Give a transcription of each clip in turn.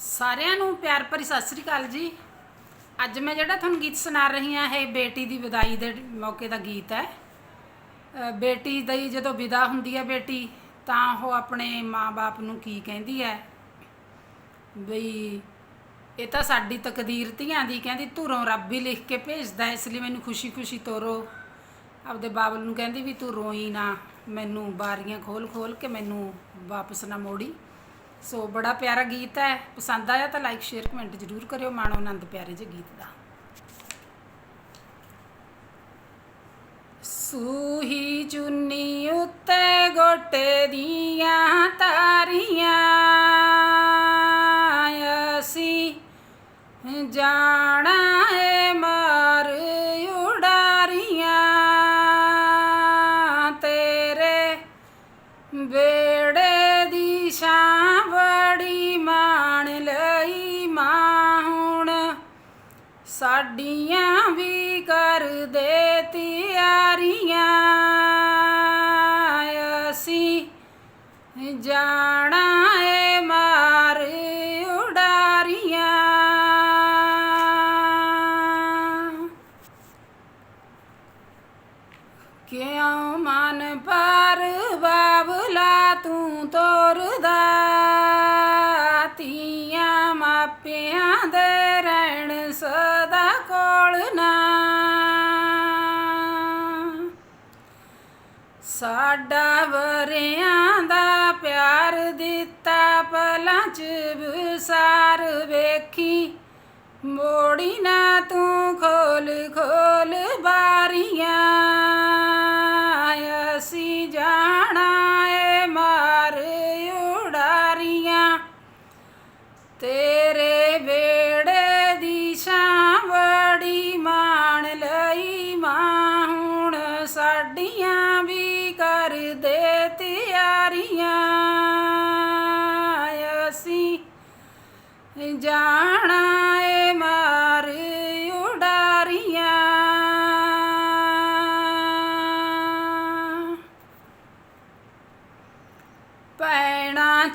ਸਾਰਿਆਂ ਨੂੰ ਪਿਆਰ ਭਰੀ ਸਤਿ ਸ੍ਰੀ ਅਕਾਲ ਜੀ। ਅੱਜ ਮੈਂ ਜਿਹੜਾ ਤੁਹਾਨੂੰ ਗੀਤ ਸੁਣਾ ਰਹੀ ਹਾਂ ਇਹ ਬੇਟੀ ਦੀ ਵਿਦਾਈ ਦੇ ਮੌਕੇ ਦਾ ਗੀਤ ਹੈ। ਅ, ਬੇਟੀ ਦੀ ਜਦੋਂ ਵਿਦਾ ਹੁੰਦੀ ਹੈ ਬੇਟੀ ਤਾਂ ਉਹ ਆਪਣੇ ਮਾਪੇ ਨੂੰ ਕੀ ਕਹਿੰਦੀ ਹੈ? ਬਈ ਇਹ ਤਾਂ ਸਾਡੀ ਤਕਦੀਰ ਧੀਆਂ ਦੀ ਕਹਿੰਦੀ ਧੁਰੋਂ ਰੱਬ ਹੀ ਲਿਖ ਕੇ ਭੇਜਦਾ ਇਸ ਲਈ ਮੈਨੂੰ ਖੁਸ਼ੀ-ਖੁਸ਼ੀ ਤੋਰੋ। ਆਪਦੇ ਬਾਬਲ ਨੂੰ ਕਹਿੰਦੀ ਵੀ ਤੂੰ ਰੋਈ ਨਾ ਮੈਨੂੰ ਬਾਰੀਆਂ ਖੋਲ ਖੋਲ ਕੇ ਮੈਨੂੰ ਵਾਪਸ ਨਾ ਮੋੜੀ। ਸੋ ਬੜਾ ਪਿਆਰਾ ਗੀਤ ਹੈ। ਪਸੰਦ ਆਇਆ ਤਾਂ ਲਾਈਕ ਸ਼ੇਅਰ ਕਮੈਂਟ ਜ਼ਰੂਰ ਕਰਿਓ। ਮਾਣੋ ਆਨੰਦ ਪਿਆਰੇ ਜਿਹੇ ਗੀਤ ਦਾ। ਸੂਹੀ ਚੁੰਨੀ ਉੱਤੇ ਗੋਟੇ ਦੀਆਂ ਤਾਰੀਆਂ ਅਸੀਂ ਜਾਣਾ ਸਾਡੀਆਂ ਵੀ ਕਰਦੇ ਸਾਡਾ ਵਰਿਆਂ ਦਾ ਪਿਆਰ ਦਿੱਤਾ, ਪਲਾਂ ਚ ਬਸਾਰ ਵੇਖੀ। ਮੋੜੀ ਨਾ ਤੂੰ ਖੋਲ ਖੋਲ ਬਾਰੀਆਂ। ਅਸੀਂ ਜਾਣਾ ਏ ਮਾਰ ਉਡਾਰੀਆਂ। ਤੇ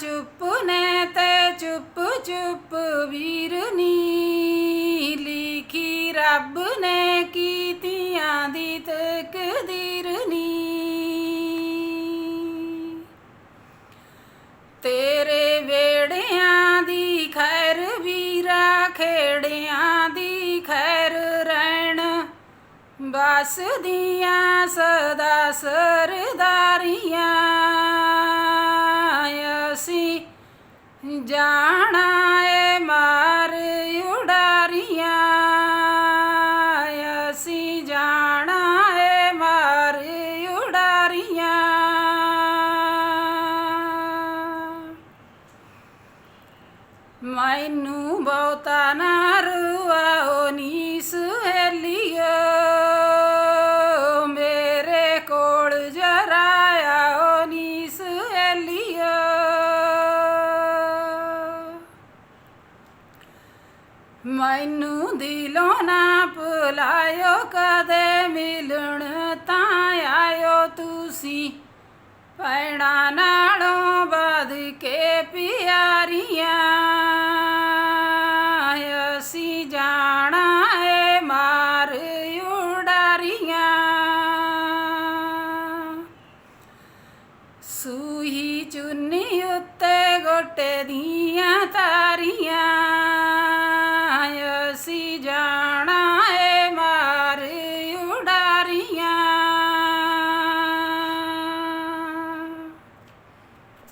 ਚੁੱਪ ਨੇ ਤੇ ਚੁੱਪ ਚੁੱਪ ਵੀਰਨੀ ਲਿਖੀ ਰੱਬ ਨੇ ਕੀਤੀਆਂ ਦੀ ਤਕਦੀਰਨੀ ਤੇਰੇ ਵੇੜਿਆਂ ਦੀ ਖੈਰ ਵੀਰਾ, ਖੇੜਿਆਂ ਦੀ ਖੈਰ ਰਹਿਣ ਬਸ ਦੀਆਂ ਸਦਾ ਸਰਦਾਰੀਆਂ। ਜਾਣਾ ਏ ਮਾਰ ਉਡਾਰੀਆਂ। ਅਸੀਂ ਜਾਣਾ ਏ ਮਾਰ ਉਡਾਰੀਆਂ। ਮੈਨੂੰ ਬਹੁਤਾ ਨਾ ਮੈਨੂੰ ਦਿਲੋਂ ਨਾ ਭੁਲਾਇਓ, ਕਦੇ ਮਿਲਣ ਤਾਂ ਆਇਓ ਤੁਸੀਂ। ਪੈਣਾ ਨਾਲੋਂ ਬਾਦ ਕੇ ਪਿਆਰੀਆਂ ਅਸੀਂ ਜਾਣਾ ਏ ਮਾਰ ਉਡਾਰੀਆਂ। ਸੂਹੀ ਚੁੰਨੀ ਉੱਤੇ ਗੋਟੇ ਦੀਆਂ ਤਾਰੀਆਂ